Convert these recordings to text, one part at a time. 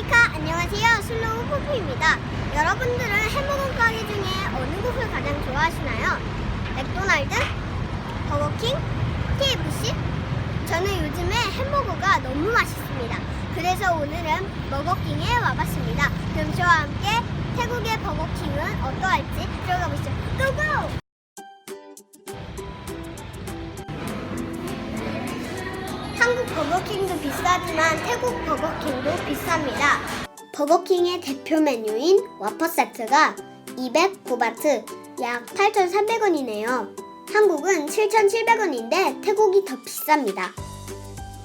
스티카 안녕하세요 슬로우 포프입니다 여러분들은 햄버거 가게 중에 어느 곳을 가장 좋아하시나요? 맥도날드? 버거킹? KFC? 저는 요즘에 햄버거가 너무 맛있습니다 그래서 오늘은 버거킹에 와봤습니다 그럼 저와 함께 태국의 버거킹은 어떠할지 들어가 보시죠 고고! 버거킹도 비싸지만 태국 버거킹도 비쌉니다. 버거킹의 대표 메뉴인 와퍼 세트가 209바트, 약 8,300원이네요. 한국은 7,700원인데 태국이 더 비쌉니다.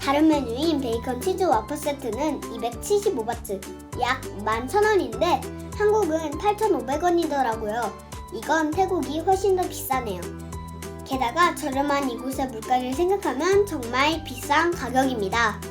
다른 메뉴인 베이컨 치즈 와퍼 세트는 275바트, 약 11,000원인데 한국은 8,500원이더라고요. 이건 태국이 훨씬 더 비싸네요. 게다가 저렴한 이곳의 물가를 생각하면 정말 비싼 가격입니다.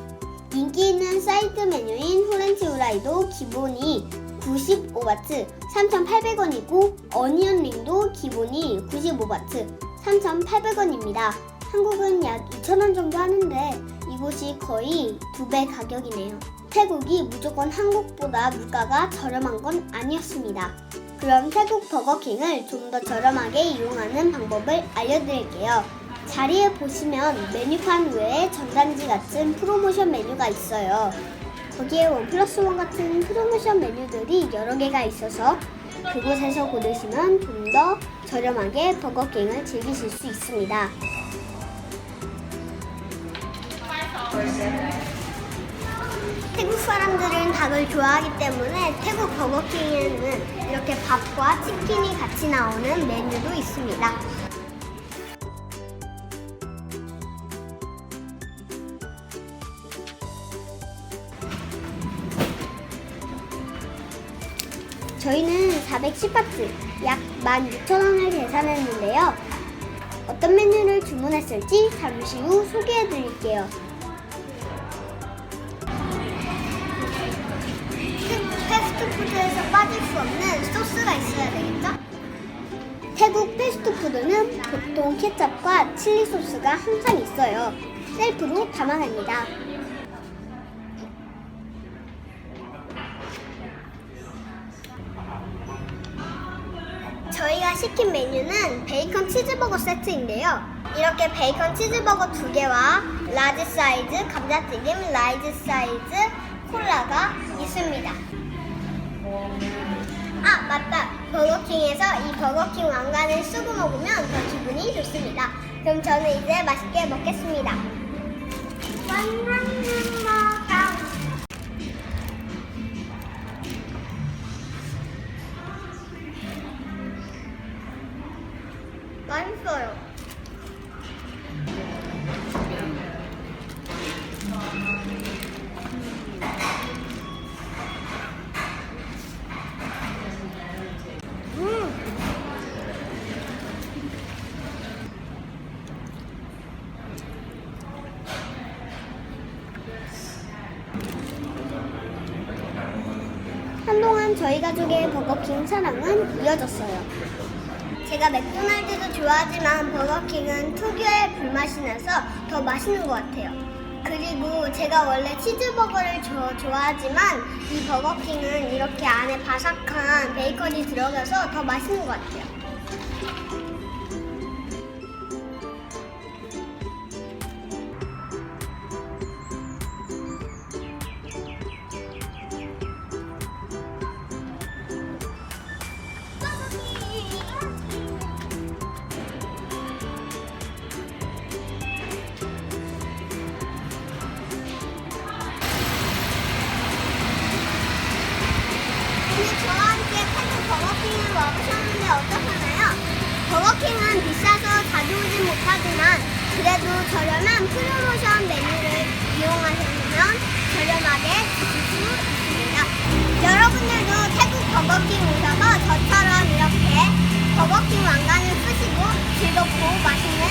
인기 있는 사이드 메뉴인 호렌치 후라이도 기본이 95바트 3,800원이고 어니언 링도 기본이 95바트 3,800원입니다. 한국은 약 2,000원 정도 하는데 이곳이 거의 두 배 가격이네요. 태국이 무조건 한국보다 물가가 저렴한 건 아니었습니다. 그럼 태국 버거킹을 좀 더 저렴하게 이용하는 방법을 알려드릴게요. 자리에 보시면 메뉴판 외에 전단지 같은 프로모션 메뉴가 있어요. 거기에 원 플러스 원 같은 프로모션 메뉴들이 여러 개가 있어서 그곳에서 고르시면 좀 더 저렴하게 버거킹을 즐기실 수 있습니다. 태국 사람들은 닭을 좋아하기 때문에 태국 버거킹에는 이렇게 밥과 치킨이 같이 나오는 메뉴도 있습니다. 저희는 410바트, 약 16,000원을 계산했는데요. 어떤 메뉴를 주문했을지 잠시 후 소개해 드릴게요. 패스트푸드에서 빠질 수 없는 소스가 있어야 되겠죠? 태국 패스트푸드는 보통 케첩과 칠리 소스가 항상 있어요. 셀프로 담아냅니다. 저희가 시킨 메뉴는 베이컨 치즈버거 세트인데요. 이렇게 베이컨 치즈버거 두 개와 라지 사이즈 감자튀김, 라이즈 사이즈 콜라가 있습니다. 아 맞다. 버거킹에서 이 버거킹 왕관을 쓰고 먹으면 더 기분이 좋습니다. 그럼 저는 이제 맛있게 먹겠습니다. 왕관을 먹어 맛있어요 저희 가족의 버거킹 사랑은 이어졌어요. 제가 맥도날드도 좋아하지만 버거킹은 특유의 불맛이 나서 더 맛있는 것 같아요. 그리고 제가 원래 치즈버거를 저 좋아하지만 이 버거킹은 이렇게 안에 바삭한 베이컨이 들어가서 더 맛있는 것 같아요. 버거킹을 먹으셨는데 어떠셨나요? 버거킹은 비싸서 자주 오진 못하지만 그래도 저렴한 프로모션 메뉴를 이용하셨으면 저렴하게 드실 수 있습니다. 여러분들도 태국 버거킹 오셔서 저처럼 이렇게 버거킹 왕관을 쓰시고 즐겁고 맛있는